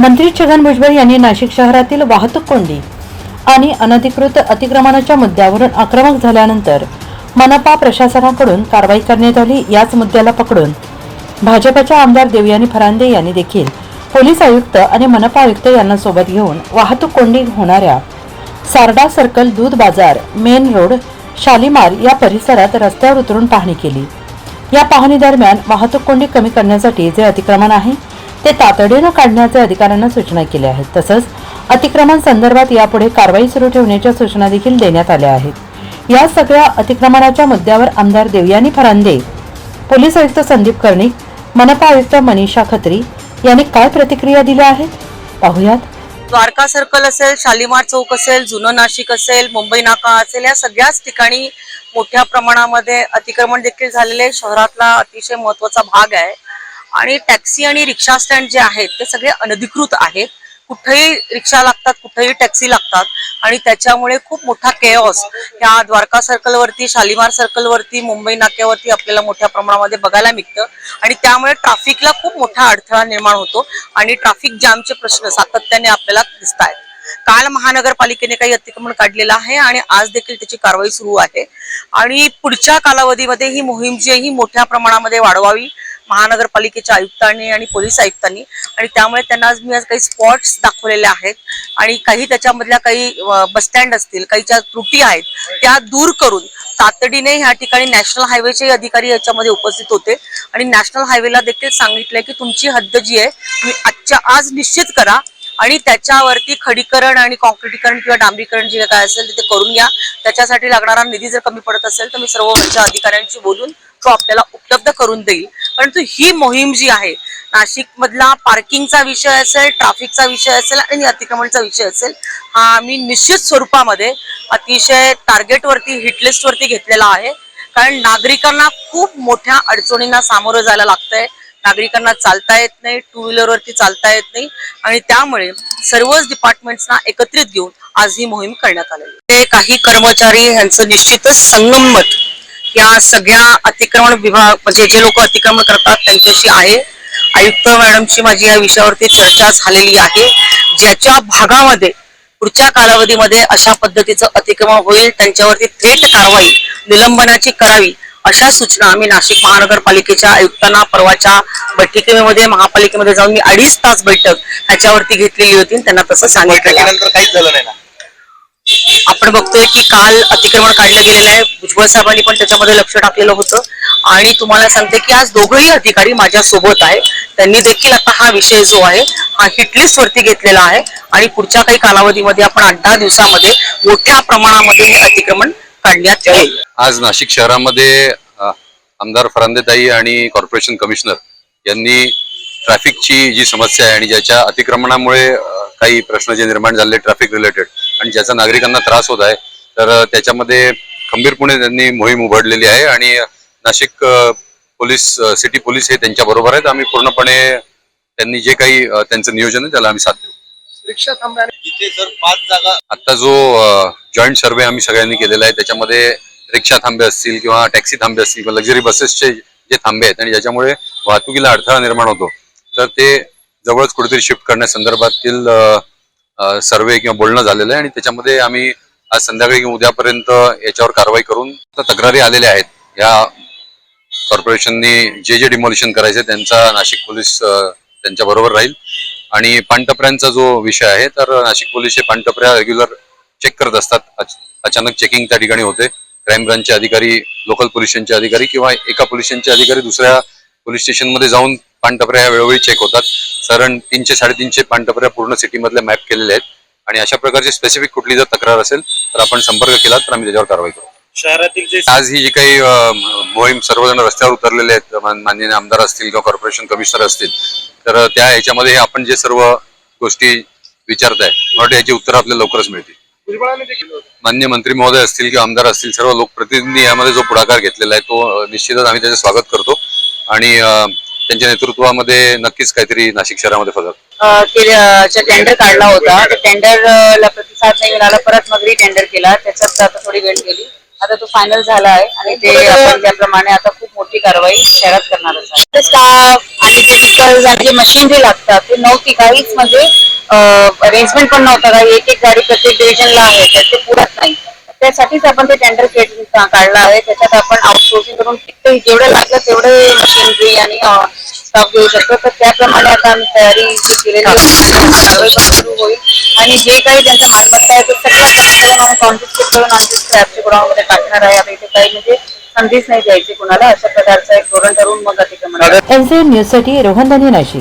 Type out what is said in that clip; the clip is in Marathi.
मंत्री छगन भुजबळ यांनी नाशिक शहरातील वाहतूक कोंडी आणि अनधिकृत अतिक्रमणाच्या मुद्द्यावरून आक्रमक झाल्यानंतर मनपा प्रशासनाकडून कारवाई करण्यात आली याच मुद्द्याला पकडून भाजपच्या आमदार देवयानी फरांदे यांनी देखील पोलीस आयुक्त आणि मनपा आयुक्त यांना सोबत घेऊन वाहतूक कोंडी होणाऱ्या सारडा सर्कल दूध बाजार मेन रोड शालिमार या परिसरात रस्त्यावर उतरून पाहणी केली. या पाहणीदरम्यान वाहतूक कोंडी कमी करण्यासाठी जे अतिक्रमण आहे ते तातडीनं काढण्याचे अधिकाऱ्यांना सूचना केल्या आहेत. तसंच अतिक्रमण संदर्भात यापुढे कारवाई सुरू ठेवण्याच्या सूचना देखील देण्यात आल्या आहेत. या सगळ्या अतिक्रमणाच्या मुद्द्यावर आमदार देवयानी फरांदे पोलीस आयुक्त संदीप कर्णिक मनपा आयुक्त मनीषा खत्री यांनी काय प्रतिक्रिया दिल्या आहेत? पाहुयात. द्वारका सर्कल असेल शालिमार चौक असेल जुनं नाशिक असेल मुंबई नाका असेल या सगळ्याच ठिकाणी मोठ्या प्रमाणामध्ये अतिक्रमण देखील झालेले शहरातला अतिशय महत्त्वाचा भाग आहे. आणि टॅक्सी आणि रिक्षा स्टँड जे आहेत ते सगळे अनधिकृत आहेत. कुठेही रिक्षा लागतात कुठेही टॅक्सी लागतात. आणि त्याच्यामुळे खूप मोठा केऑस ह्या द्वारका सर्कलवरती शालिमार सर्कलवरती मुंबई नाक्यावरती आपल्याला मोठ्या प्रमाणामध्ये बघायला मिळतं. आणि त्यामुळे ट्रॅफिकला खूप मोठा अडथळा निर्माण होतो. आणि ट्रॅफिक जॅमचे प्रश्न सातत्याने आपल्याला दिसत आहेत. काल महानगरपालिकेने काही अतिक्रमण काढलेलं आहे आणि आज देखील त्याची कारवाई सुरू आहे. आणि पुढच्या कालावधीमध्ये ही मोहीम जी आहे ही मोठ्या प्रमाणामध्ये वाढवावी. महानगरपालिकेच्या आयुक्तांनी आणि पोलीस आयुक्तांनी. आणि त्यामुळे त्यांना आज मी आज काही स्पॉट्स दाखवलेले आहेत. आणि काही त्याच्यामधल्या काही बस स्टँड असतील काही ज्या त्रुटी आहेत त्या दूर करून तातडीने ह्या ठिकाणी नॅशनल हायवेचे अधिकारी याच्यामध्ये उपस्थित होते. आणि नॅशनल हायवेला देखील सांगितलंय की तुमची हद्द जी आहे तुम्ही आजच्या आज निश्चित करा. आणि त्याच्यावरती खडीकरण आणि कॉन्क्रिटीकरण किंवा डांबरीकरण जे काय असेल ते करून घ्या. त्याच्यासाठी लागणारा निधी जर कमी पडत असेल तर मी सर्व वरच्या अधिकाऱ्यांशी बोलून तो आपल्याला उपलब्ध करून देईल. परंतु ही मोहीम जी आहे नाशिक मधला पार्किंगचा विषय असेल ट्रॅफिकचा विषय असेल आणि अतिक्रमणचा विषय असेल हा आम्ही निश्चित स्वरूपामध्ये अतिशय टार्गेटवरती हिटलिस्ट वरती घेतलेला आहे. कारण नागरिकांना खूप मोठ्या अडचणींना सामोरं जायला लागतंय. नागरिकांना चालता येत नाही टू व्हीलरवरती चालता येत नाही. आणि त्यामुळे सर्वच डिपार्टमेंट्सना एकत्रित घेऊन आज ही मोहीम करण्यात आलेली ते काही कर्मचारी यांचं निश्चितच संगम मत या सगळ्या अतिक्रमण विभाग म्हणजे जे लोक अतिक्रमण करतात त्यांच्याशी आहे. आयुक्त मॅडमशी माझी या विषयावरती चर्चा झालेली आहे. ज्याच्या भागामध्ये पुढच्या कालावधीमध्ये अशा पद्धतीचं अतिक्रमण होईल त्यांच्यावरती थेट कारवाई निलंबनाची करावी अशा सूचना आम्ही नाशिक महानगरपालिकेच्या आयुक्तांना परवाच्या बैठकीमध्ये महापालिकेमध्ये जाऊन मी अडीच तास बैठक ह्याच्यावरती घेतलेली होती त्यांना तसं सांगितलं बैठकीनंतर काहीच झालं नाही आपण बघतोय की काल अतिक्रमण काढलं गेलेलं आहे. भुजबळ साहेबांनी पण त्याच्यामध्ये लक्ष टाकलेलं होतं. आणि तुम्हाला सांगते की आज दोघंही अधिकारी माझ्या सोबत आहे त्यांनी देखील आता हा विषय जो आहे हा हिटलिस्ट वरती घेतलेला आहे. आणि पुढच्या काही कालावधीमध्ये आपण आठ दहा दिवसामध्ये मोठ्या प्रमाणामध्ये हे अतिक्रमण काढण्यात येईल. आज नाशिक शहरामध्ये आमदार फरांदेताई आणि कॉर्पोरेशन कमिशनर यांनी ट्रॅफिकची जी समस्या आहे आणि ज्याच्या अतिक्रमणामुळे काही प्रश्न जे निर्माण झाले ट्रॅफिक रिलेटेड आणि ज्याचा नागरिकांना त्रास होत आहे तर त्याच्यामध्ये खंबीरपणे त्यांनी मोहीम उघडलेली आहे आणि नाशिक पोलीस सिटी पोलीस हे त्यांच्या बरोबर आहेत. आम्ही पूर्णपणे त्यांनी जे काही त्यांचं नियोजन आहे त्याला आम्ही साथ देऊ. रिक्षा थांबण्याने इथे जर पाच जागा आता जो जॉईंट सर्वे आम्ही सगळ्यांनी केलेला आहे त्याच्यामध्ये रिक्षा थांबे असतील किंवा टॅक्सी थांबे असतील किंवा लक्झरी बसेसचे जे थांबे आहेत आणि ज्याच्यामुळे वाहतुकीला अडथळा निर्माण होतो तर ते जवळच कुठेतरी शिफ्ट करण्यासंदर्भातील सर्वे किंवा बोलणं झालेलं आहे आणि त्याच्यामध्ये आम्ही आज संध्याकाळी किंवा उद्यापर्यंत याच्यावर कारवाई करून तक्रारी आलेल्या आहेत. या कॉर्पोरेशननी जे जे डिमोलिशन करायचे त्यांचा नाशिक पोलीस त्यांच्या बरोबर राहील. आणि पानटपऱ्यांचा जो विषय आहे तर नाशिक पोलीस हे पानटपऱ्या रेग्युलर चेक करत असतात. अचानक चेकिंग त्या ठिकाणी होते. क्राईम ब्रांचचे अधिकारी लोकल पोलिसांचे अधिकारी किंवा एका पोलिसांचे अधिकारी दुसऱ्या पोलीस स्टेशनमध्ये जाऊन पानटपऱ्या ह्या वेळोवेळी चेक होतात. साधारण तीनशे साडेतीनशे पानटपऱ्या पूर्ण सिटीमधल्या मॅप केलेल्या आहेत. आणि अशा प्रकारची स्पेसिफिक कुठली जर तक्रार असेल तर आपण संपर्क केला तर आम्ही त्याच्यावर कारवाई करू. शहरातील जे आज ही जी काही मोहीम सर्वजण रस्त्यावर उतरलेले आहेत मान- माननीय आमदार असतील किंवा कॉर्पोरेशन कमिशनर असतील तर त्या ह्याच्यामध्ये आपण जे सर्व गोष्टी विचारताय वाटतं याची उत्तरं आपल्याला लवकरच मिळतील. मान्य मंत्री महोदय असतील किंवा आमदार असतील सर्व लोकप्रतिनिधी यामध्ये जो पुढाकार घेतलेला आहे तो निश्चितच आम्ही त्याचं स्वागत करतो. आणि त्यांच्या नेतृत्वामध्ये नक्कीच काहीतरी नाशिक शहरामध्ये फरक. अ, ते अ, चे टेंडर काढला. होता त्या टेंडरला प्रतिसाद नाही मिळाला. परत मग टेंडर केला. त्याच्यात आता थोडी वेळ गेली. आता तो फायनल झाला आहे. आणि ते आपण त्याप्रमाणे आता खूप मोठी कारवाई शहरात करणार आहे. स्टाफ जे व्हिकल्स आणि जे मशिनरी लागतात ते नव्हती. काहीच म्हणजे अरेंजमेंट पण नव्हतं. काही एक एक गाडी प्रत्येक डिव्हिजनला आहे. तर ते पुरत नाही. त्यासाठीच आपण ते टेंडर काढलं आहे. त्याच्यात आपण आउटसोर्सिंग करून जेवढं लागलं तेवढे मशिनरी आणि स्टॉक घेऊ शकतो. तर त्याप्रमाणे आता आम्ही तयारी जी केलेली पण सुरू होईल. आणि जे काही त्यांच्या मालमत्ता आहे ते सगळं आम्ही कॉन्फिस्केट करून आमच्या स्क्रॅपच्या गोडाऊनमध्ये टाकणार आहे. आता इथे काही म्हणजे संधीच नाही द्यायची कुणाला. अशा प्रकारचं एक धोरण ठरवून मग अतिक्रमण एनसीएन न्यूजसाठी रोहन धनी नाशिक.